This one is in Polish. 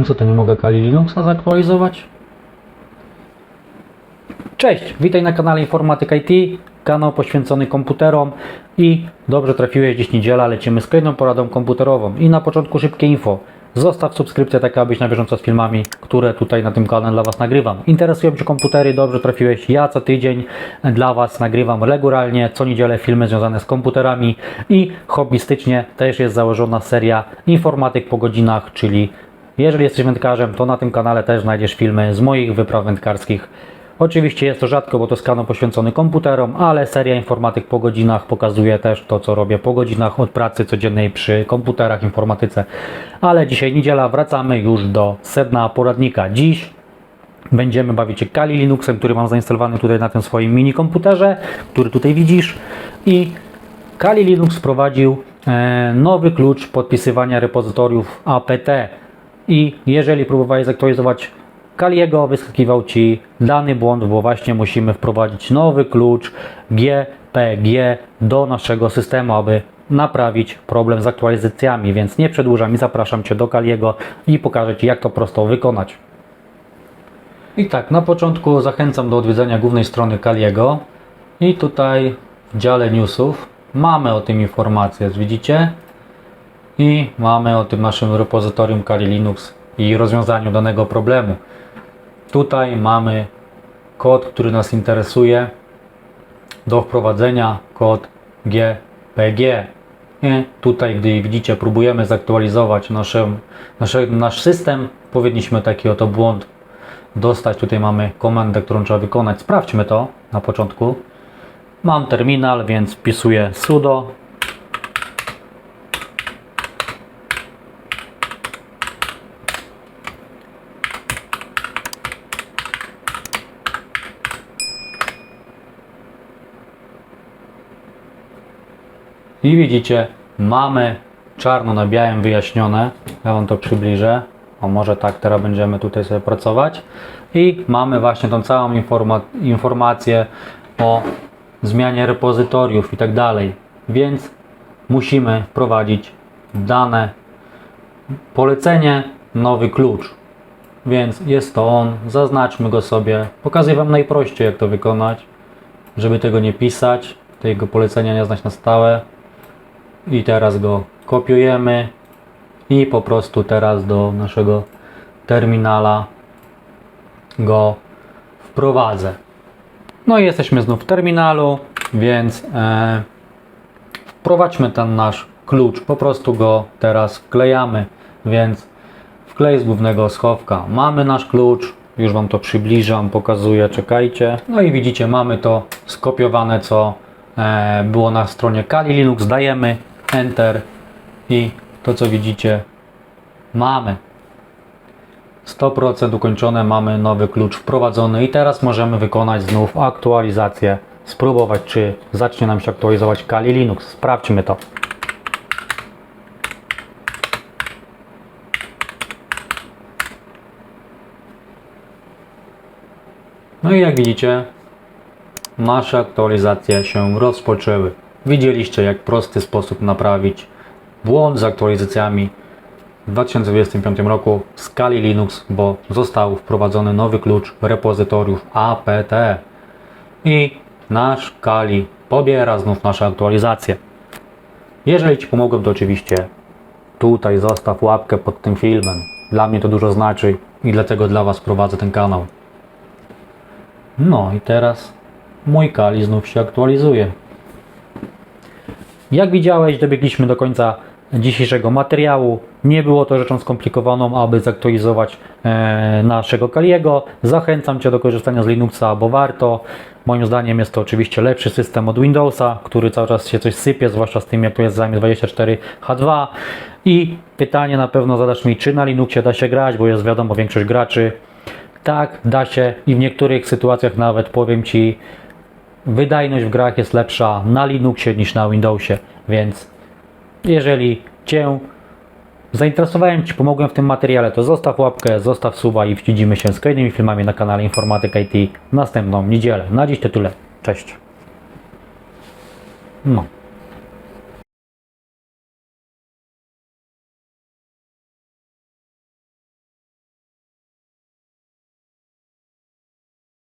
No co to nie mogę Kali Linuxa zaktualizować? Cześć, witaj na kanale Informatyka IT, kanał poświęcony komputerom i dobrze trafiłeś, dziś niedziela, lecimy z kolejną poradą komputerową i na początku szybkie info. Zostaw subskrypcję, tak abyś na bieżąco z filmami, które tutaj na tym kanale dla Was nagrywam. Interesują Cię komputery, dobrze trafiłeś. Ja co tydzień dla Was nagrywam regularnie, co niedzielę filmy związane z komputerami i hobbystycznie też jest założona seria informatyk po godzinach, czyli jeżeli jesteś wędkarzem, to na tym kanale też znajdziesz filmy z moich wypraw wędkarskich. Oczywiście jest to rzadko, bo to jest kanał poświęcony komputerom, ale seria informatyk po godzinach pokazuje też to, co robię po godzinach od pracy codziennej przy komputerach, informatyce. Ale dzisiaj niedziela, wracamy już do sedna poradnika. Dziś będziemy bawić się Kali Linuxem, który mam zainstalowany tutaj na tym swoim mini komputerze, który tutaj widzisz. I Kali Linux wprowadził e, nowy klucz podpisywania repozytoriów APT. I jeżeli próbowałeś zaktualizować Kaliego, wyskakiwał Ci dany błąd, bo właśnie musimy wprowadzić nowy klucz GPG do naszego systemu, aby naprawić problem z aktualizacjami. Więc nie przedłużam i zapraszam Cię do Kaliego i pokażę Ci, jak to prosto wykonać. I tak, na początku zachęcam do odwiedzenia głównej strony Kaliego. I tutaj w dziale newsów mamy o tym informację, widzicie? I mamy o tym naszym repozytorium Kali Linux i rozwiązaniu danego problemu. Tutaj mamy kod, który nas interesuje do wprowadzenia, kod GPG. I tutaj, gdy widzicie, próbujemy zaktualizować naszą, nasze, nasz system, powinniśmy taki oto błąd dostać. Tutaj mamy komendę, którą trzeba wykonać. Sprawdźmy to na początku. Mam terminal, więc wpisuję sudo I widzicie, mamy czarno na białym wyjaśnione. Ja Wam to przybliżę. O, może tak, teraz będziemy tutaj sobie pracować. I mamy właśnie tą całą informa informację o zmianie repozytoriów i tak dalej. Więc musimy wprowadzić dane polecenie, nowy klucz. Więc jest to on, zaznaczmy go sobie. Pokazuję Wam najprościej jak to wykonać, żeby tego nie pisać, tego polecenia nie znać na stałe i teraz go kopiujemy i po prostu teraz do naszego terminala go wprowadzę. No i jesteśmy znów w terminalu, więc e, wprowadźmy ten nasz klucz, po prostu go teraz wklejamy, więc wklej z głównego schowka. Mamy nasz klucz, już Wam to przybliżam, pokazuję, czekajcie. No i widzicie, mamy to skopiowane, co e, było na stronie Kali Linux, dajemy Enter i to co widzicie mamy 100% ukończone, mamy nowy klucz wprowadzony i teraz możemy wykonać znów aktualizację, spróbować czy zacznie nam się aktualizować Kali Linux. Sprawdźmy to. No i jak widzicie, nasze aktualizacje się rozpoczęły. Widzieliście, jak prosty sposób naprawić błąd z aktualizacjami w 2025 roku w skali Linux, bo został wprowadzony nowy klucz repozytoriów APT i nasz Kali pobiera znów nasze aktualizacje. Jeżeli Ci pomogłem, to oczywiście tutaj zostaw łapkę pod tym filmem. Dla mnie to dużo znaczy i dlatego dla Was prowadzę ten kanał. No i teraz mój Kali znów się aktualizuje. Jak widziałeś, dobiegliśmy do końca dzisiejszego materiału. Nie było to rzeczą skomplikowaną, aby zaktualizować e, naszego Kaliego. Zachęcam Cię do korzystania z Linuxa, bo warto. Moim zdaniem jest to oczywiście lepszy system od Windowsa, który cały czas się coś sypie, zwłaszcza z tymi aktualizacjami 24H2. I pytanie na pewno zadasz mi, czy na Linuxie da się grać, bo jest wiadomo, większość graczy. Tak, da się i w niektórych sytuacjach nawet powiem Ci, wydajność w grach jest lepsza na Linuxie niż na Windowsie, więc jeżeli Cię zainteresowałem, Ci pomogłem w tym materiale, to zostaw łapkę, zostaw suba i widzimy się z kolejnymi filmami na kanale Informatyka IT następną niedzielę. Na dziś to tyle. Cześć. No.